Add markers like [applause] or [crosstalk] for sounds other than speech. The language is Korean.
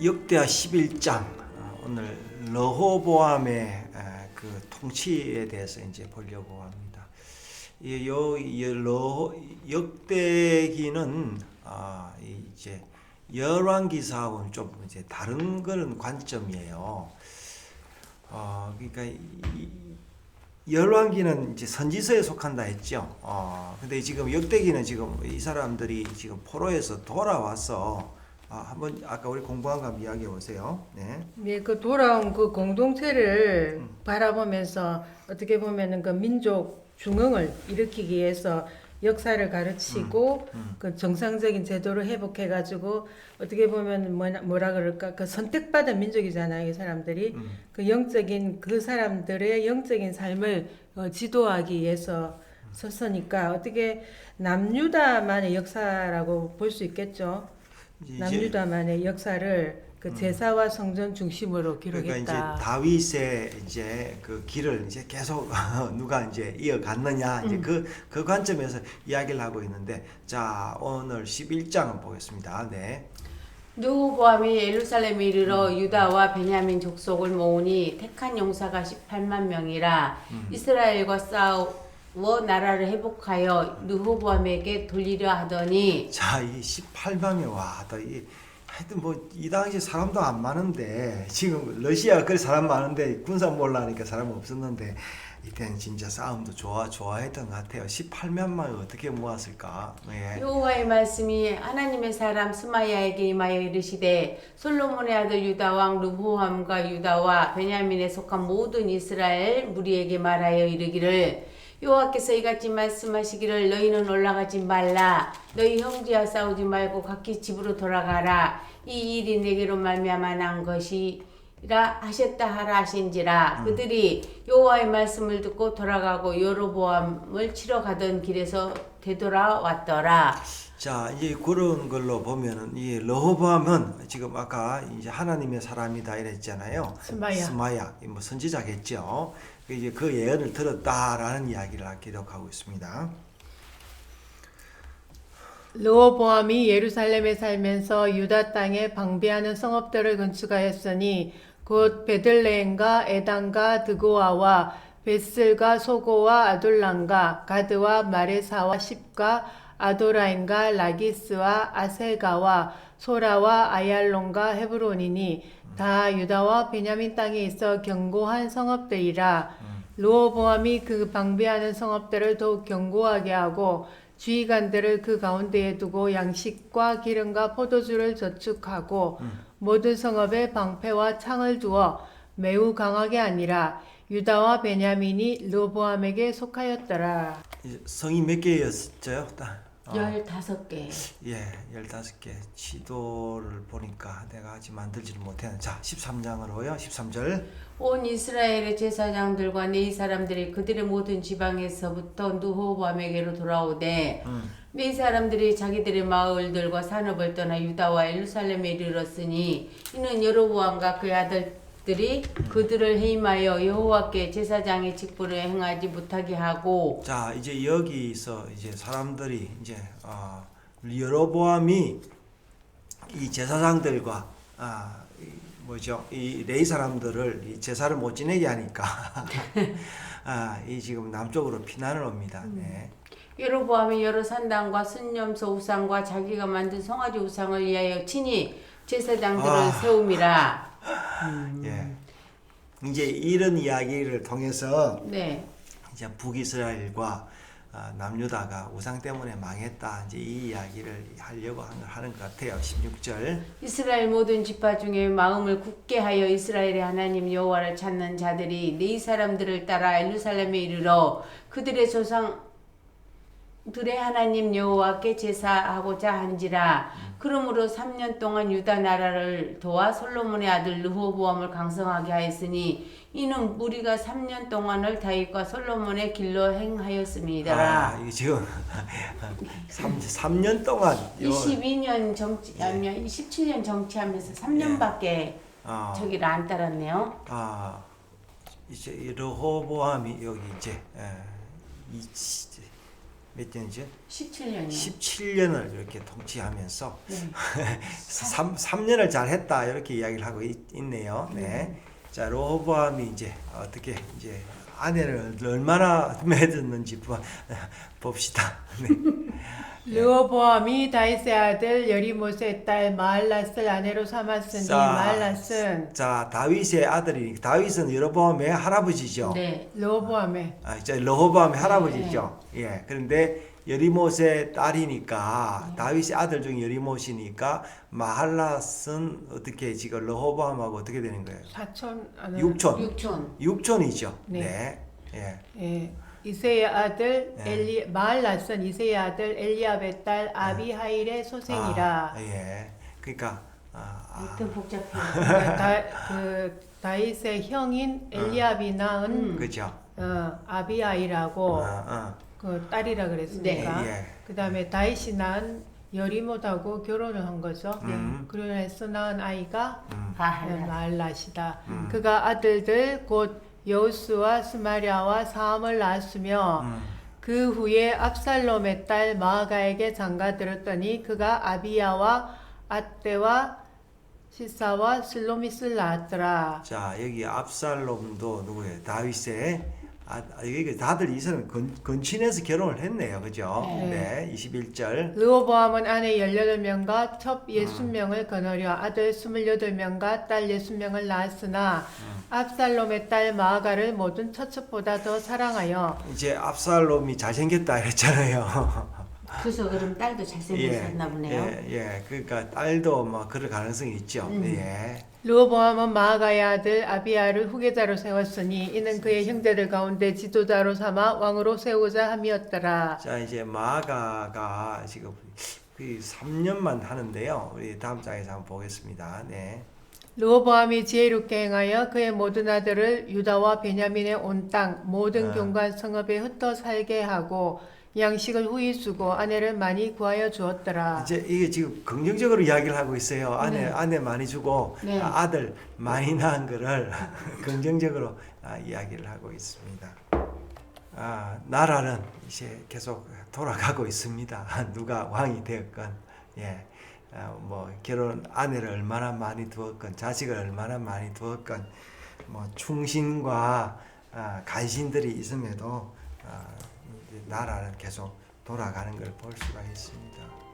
역대하 11장 어, 오늘 러호보암의 에, 그 통치에 대해서 이제 보려고 합니다. 이 역대기는 아, 이 이제 열왕기사하고는 좀 이제 다른 그런 관점이에요. 어, 그러니까 이, 열왕기는 이제 선지서에 속한다 했죠. 어, 근데 지금 역대기는 지금 이 사람들이 지금 포로에서 돌아와서 아, 한번 아까 우리 공부한 거 한번 이야기해 보세요. 네. 네, 그 돌아온 그 공동체를 바라보면서 어떻게 보면은 그 민족 중흥을 일으키기 위해서 역사를 가르치고 음. 그 정상적인 제도를 회복해 가지고 어떻게 보면 뭐라, 뭐라 그럴까 그 선택받은 민족이잖아요, 이 사람들이 음. 그 영적인 그 사람들의 영적인 삶을 어, 지도하기 위해서 섰으니까 어떻게 남유다만의 역사라고 볼 수 있겠죠. 이제 남유다만의 역사를 그 제사와 성전 중심으로 그러니까 이제 기록했다. 다윗의 이제 그 길을 이제 계속 [laughs] 누가 이제 이어갔느냐 이제 음. 그그 관점에서 이야기를 하고 있는데 자 오늘 11장 보겠습니다. 네. 누호보암이 예루살렘에 이르러 유다와 베냐민 족속을 모으니 택한 용사가 18만 명이라 이스라엘과 싸 워 나라를 회복하여 누호보암에게 돌리려 하더니 자, 이 18명이 와, 하여튼 뭐 이 당시 사람도 안 많은데 지금 러시아가 그리 사람 많은데 군사 몰라니까 사람 없었는데 이때는 진짜 싸움도 좋아 좋아했던 것 같아요. 18명만 어떻게 모았을까? 예. 여호와의 말씀이 하나님의 사람 스마야에게 임하여 이르시되 솔로몬의 아들 유다 왕 르호함과 유다와 베냐민에 속한 모든 이스라엘 무리에게 말하여 이르기를 여호와께서 이같이 말씀하시기를 너희는 올라가지 말라. 너희 형제와 싸우지 말고 각기 집으로 돌아가라. 이 일이 내게로 말미암아 난 것이 라 하셨다 하라 하신지라. 그들이 여호와의 말씀을 듣고 돌아가고 여로보암을 치러 가던 길에서 되돌아왔더라 자, 이제 그런 걸로 보면은 이 러호보암은 지금 아까 이제 하나님의 사람이다 이랬잖아요. 스마야. 스마야, 이뭐 선지자겠죠. 그 이제 그 예언을 들었다라는 이야기를 기록하고 있습니다. 르호보암이 예루살렘에 살면서 유다 땅에 방비하는 성읍들을 건축하였으니 곧 베들레헴과 에단과 드고아와 베슬과 소고와 아둘람과 가드와 마레사와 십과 아도라임과 라기스와 아셀가와 소라와 아얄론과 헤브론이니 다 유다와 베냐민 땅에 있어 견고한 성읍들이라 르호보암이 그 방비하는 성읍들을 더욱 견고하게 하고 주의관들을 그 가운데에 두고 양식과 기름과 포도주를 저축하고 모든 성읍에 방패와 창을 두어 매우 강하게 아니라 유다와 베냐민이 르호보암에게 속하였더라. 이 성이 몇 개였죠? 딱, 어. 열다섯 개. 예, 15개 지도를 보니까 내가 아직 만들지를 못했는데 자, 13장으로요. 13절. 온 이스라엘의 제사장들과 네 사람들이 그들의 모든 지방에서부터 누호밤에게로 돌아오되 음. 네 사람들이 자기들의 마을들과 산업을 떠나 유다와 예루살렘에 이르렀으니 이는 여로보암과 그의 아들 들이 그들을 해임하여 여호와께 제사장의 직분을 행하지 못하게 하고 자, 이제 여기서 이제 사람들이 이제 어, 여로보암이 이 제사장들과 아, 이 뭐죠? 이 레이 사람들을 이 제사를 못 지내게 하니까 [laughs] 아, 이 지금 남쪽으로 피난을 옵니다. 네. 여로보암이 여러 산당과 순념소 우상과 자기가 만든 송아지 우상을 위하여 친히 제사장들을 아. 세움이라 예. 이제 이런 이야기를 통해서 네. 이제 북이스라엘과 아, 남유다가 우상 때문에 망했다. 이제 이 이야기를 하려고 하는, 것 같아요. 16절. 이스라엘 모든 지파 중에 마음을 굳게 하여 이스라엘의 하나님 여호와를 찾는 자들이 네 사람들을 따라 예루살렘에 이르러 그들의 조상 들의 하나님 여호와께 제사하고자 한지라. 그러므로 3년 동안 유다 나라를 도와 솔로몬의 아들 르호보암을 강성하게 하였으니 이는 무리가 3년 동안을 다윗과 솔로몬의 길로 행하였습니다라 아, 이게 지금 [laughs] 3, 삼년 동안 요, 22년 정치 아니면 27년 정치하면서 3년밖에 아, 저기를 안 따랐네요. 아, 이제 이 르호보암이 여기 이제 에, 이, 몇 년이죠? 17년이요. 17년을 이렇게 통치하면서 네. [laughs] 3, 3년을 잘했다 이렇게 이야기를 하고 있, 있네요. 네. 자 로보암이 이제 어떻게 이제 아내를 얼마나 맺었는지 보- 봅시다. 네. [laughs] 르호보암이 다윗의 아들 여리못의 딸 마알랏을 아내로 삼았으니 자, 마알랏은 자 다윗의 아들이 다윗은 여로보암의 할아버지죠. 네. 르호보암의 아, 이제 러호보암의 할아버지죠. 예. 그런데 여리못의 딸이니까 다윗의 아들 중에 여리못이니까 마할랏은 어떻게 지금 러호보암하고 어떻게 되는 거예요? 사촌 아는 육촌. 육촌. 육촌이죠. 네. 네. 예. 예, 이세의 아들 네. 엘리 마알랏은 이세의 아들 엘리압의 딸 아비하일의 소생이라. 아, 예. 그러니까 아, 아, 복잡해요. 그러니까 다, 그 다윗의 형인 엘리압이 낳은 음. 그죠. 어, 아비하일하고 아, 그 딸이라 그랬으니까. 네. 예. 그다음에 다윗이 낳은 여리못하고 결혼을 한 거죠. 음. 결혼해서 낳은 아이가 음. 바할라. 마알랏이다. 음. 그가 아들들 곧 여우스와 스마리아와 사함을 낳았으며 음. 그 후에 압살롬의 딸 마아가에게 장가들었더니 그가 아비야와 아떼와 시사와 슬로미스를 낳았더라. 자, 여기 압살롬도 누구예요? 다윗의 아, 여기 다들 이 사람 건, 건친해서 결혼을 했네요. 그죠? 네. 네. 21절. 르호보암은 아내 18명과 첩 60명을 거느려 아들 28명과 딸 60명을 낳았으나 압살롬의 딸 마아가를 모든 처첩보다 더 사랑하여 이제 압살롬이 잘생겼다 했잖아요. [laughs] 그래서 그럼 딸도 잘생겼었나 보네요. 예, 예. 그러니까 딸도 뭐 그럴 가능성이 있죠. 음. 예. 르호보암은 마아가의 아들 아비야를 후계자로 세웠으니 이는 그의 형제들 가운데 지도자로 삼아 왕으로 세우자 함이었더라. 자, 이제 마가가 지금 그 3년만 하는데요. 우리 다음 장에서 한번 보겠습니다. 네. 르호보암이 지혜롭게 행하여 그의 모든 아들을 유다와 베냐민의 온 땅 모든 아. 경관 성읍에 흩어 살게 하고 양식을 후히 주고 아내를 많이 구하여 주었더라. 이제 이게 지금 긍정적으로 이야기를 하고 있어요. 아내 네. 아내 많이 주고 네. 아, 아들 많이 낳은 거를 [laughs] 긍정적으로 아, 이야기를 하고 있습니다. 아, 나라는 이제 계속 돌아가고 있습니다. [laughs] 누가 왕이 되었건 예. 아, 뭐 결혼 아내를 얼마나 많이 두었건 자식을 얼마나 많이 두었건 뭐 충신과 아, 간신들이 있음에도 아, 나라는 계속 돌아가는 걸 볼 수가 있습니다.